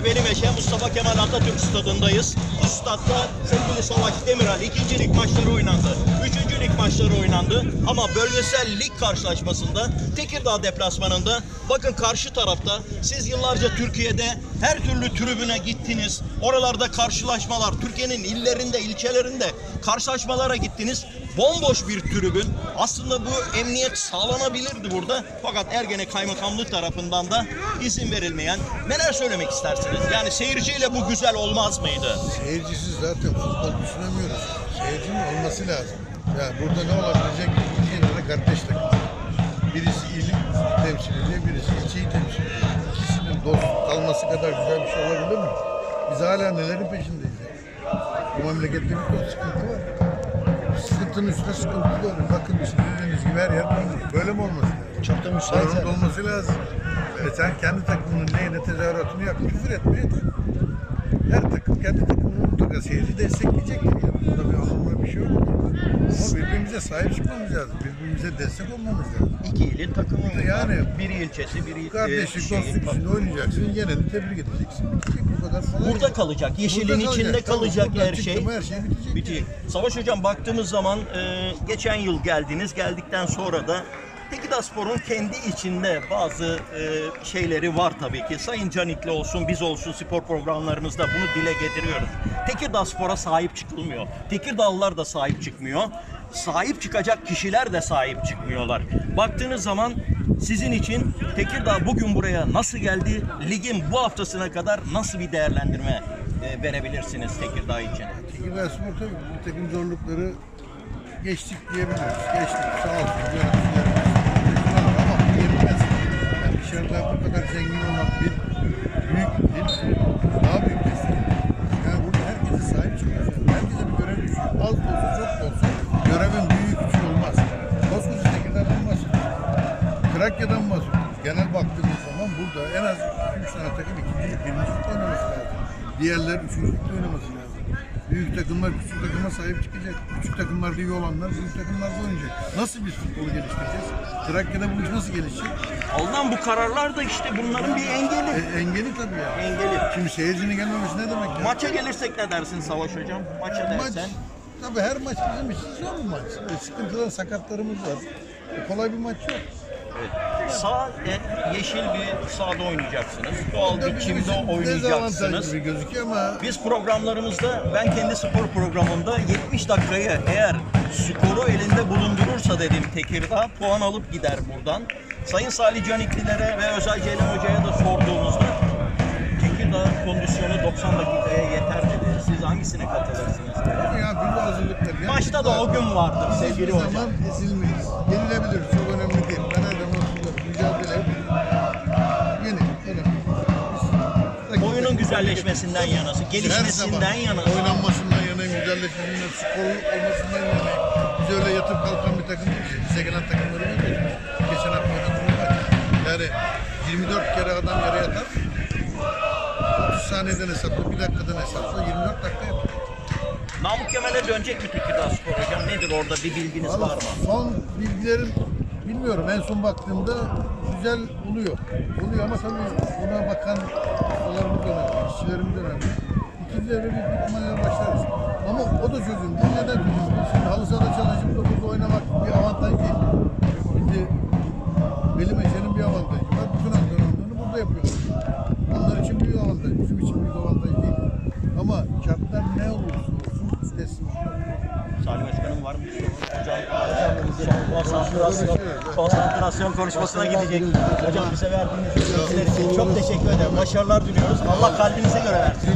ve Veli Meşe Mustafa Kemal Atatürk stadındayız. Bu statta sevgili Savaş Demirel ikinci lig maçları oynandı. Üçüncü lig maçları oynandı. Ama bölgesel lig karşılaşmasında Tekirdağ deplasmanında bakın karşı tarafta siz yıllarca Türkiye'de her türlü tribüne gittiniz. Oralarda karşılaşmalar Türkiye'nin illerinde, ilçelerinde karşılaşmalara gittiniz. Bomboş bir tribün. Aslında bu emniyet sağlanabilirdi burada. Fakat Ergene Kaymakamlık tarafından da izin verilmeyen. Neler söylemek istersiniz? Yani seyirciyle bu güzel olmaz mıydı? Seyircisiz zaten futbol düşünemiyoruz. Seyircinin olması lazım. Yani burada ne olabilecek? İki tane kardeş takım. Birisi iyilik temsil ediyor, birisi ilçeyi temsil ediyor. İkisinin dost kalması kadar güzel bir şey olabilir mi? Biz hala nelerin peşindeyiz ya? Bu memlekette bir sıkıntı var. Sıkıntının üstüne sıkıntı var. Bakın işte dediğiniz gibi her yer bomboş. Böyle mi olması lazım? Çok da Sorun olması lazım. E sen kendi takımının neyine tezahüratını yap. Küfür etme yeter. Her takım kendi takımını mutlaka seyirci destekleyecektir. Yani. Bunda bir anlamda bir şey yok. Ama birbirimize sahip çıkmamız lazım. Birbirimize destek olmamız lazım. İki ilin takımı var. Yani- biri ilçesi, biri Kardeşlik, e, dostluk içinde oynayacaksın. Yeneni tebrik edeceksin. Bitecek bu kadar kolay. Burada kalacak, yeşilin Burada içinde Tabii, kalacak buradan her şey. Her şey bitecek. Bitecek. Savaş Hocam baktığımız zaman e, geçen yıl geldiniz. Geldikten sonra da Tekirdağ Spor'un kendi içinde bazı e, şeyleri var tabii ki. Sayın Canik'le olsun, biz olsun spor programlarımızda bunu dile getiriyoruz. Tekirdağ Spor'a sahip çıkılmıyor. Tekirdağlılar da sahip çıkmıyor. Sahip çıkacak kişiler de sahip çıkmıyorlar. Baktığınız zaman sizin için Tekirdağ bugün buraya nasıl geldi? Ligin bu haftasına kadar nasıl bir değerlendirme e, verebilirsiniz Tekirdağ için? Tekirdağ Spor tabii bu takım zorlukları geçtik diyebiliriz. Geçtik. Sağ olsun yöneticilerimiz. Ama burada en az 3 tane takım ikincilik, birincilik oynaması lazım. Diğerler üçüncülükte oynaması lazım. Büyük takımlar küçük takıma sahip çıkacak. Küçük takımlarda iyi olanlar büyük takımlarda oynayacak. Nasıl biz futbolu geliştireceğiz? Trakya'da bu iş nasıl gelişecek? Alınan bu kararlar da işte bunların bir engeli. E, engeli tabii ya. Engeli. Şimdi seyircinin gelmemesi ne demek ya? Maça gelirsek ne dersin Savaş Hocam? Maça Maç, dersen. tabii her maç bizim için zor bir maç. E, sıkıntılar, sakatlarımız var. E, kolay bir maç yok. Sağ e, yeşil bir sahada oynayacaksınız. Doğal Tabii biçimde oynayacaksınız. gibi gözüküyor ama Biz programlarımızda ben kendi spor programımda 70 dakikayı eğer skoru elinde bulundurursa dedim Tekirdağ puan alıp gider buradan. Sayın Salih Caniklilere ve Özel Ceylan Hoca'ya da sorduğumuzda Tekirdağ kondisyonu 90 dakikaya yeter dedi. Siz hangisine katılırsınız? ya bir hazırlıklar. Ya Maçta da o gün vardır sevgili hocam. zaman ezilmeyiz. Güzelleşmesinden yanası, gelişmesinden yanası. Oynanmasından yanayım, güzelleşmesinden, sporluk olmasından yanayım. Biz öyle yatıp kalkan bir takım değiliz. Bize gelen takımları görüyoruz. Geçen hafta oynadığımız maç. Yani 24 kere adam yere yatar. 30 saniyeden hesapla, bir dakikadan hesapla 24 dakika yatar. Namık Kemal'e dönecek mi Tekirdağ Spor hocam? Nedir orada bir bilginiz var Valla mı? Son bilgilerim bilmiyorum. En son baktığımda güzel oluyor. Oluyor ama tabii ona bakan işçilerimiz önemli. İkinci bir ihtimalle başlarız. Ama o da çözüm değil. Neden çözüm? Şimdi halı sahada çalışıp da burada oynamak bir avantaj değil. Şimdi Veli Meşe'nin bir avantajı var. Bütün antrenörlerini burada yapıyorlar. Onlar için büyük avantaj. Bizim için büyük avantaj değil. Ama şartlar ne olursa teslim Salim Başkanım var mı? Konsantrasyon, konuşmasına gidecek. Hocam bize verdiğiniz için çok teşekkür ederim. Başarılar diliyoruz. Allah kalbinize göre versin.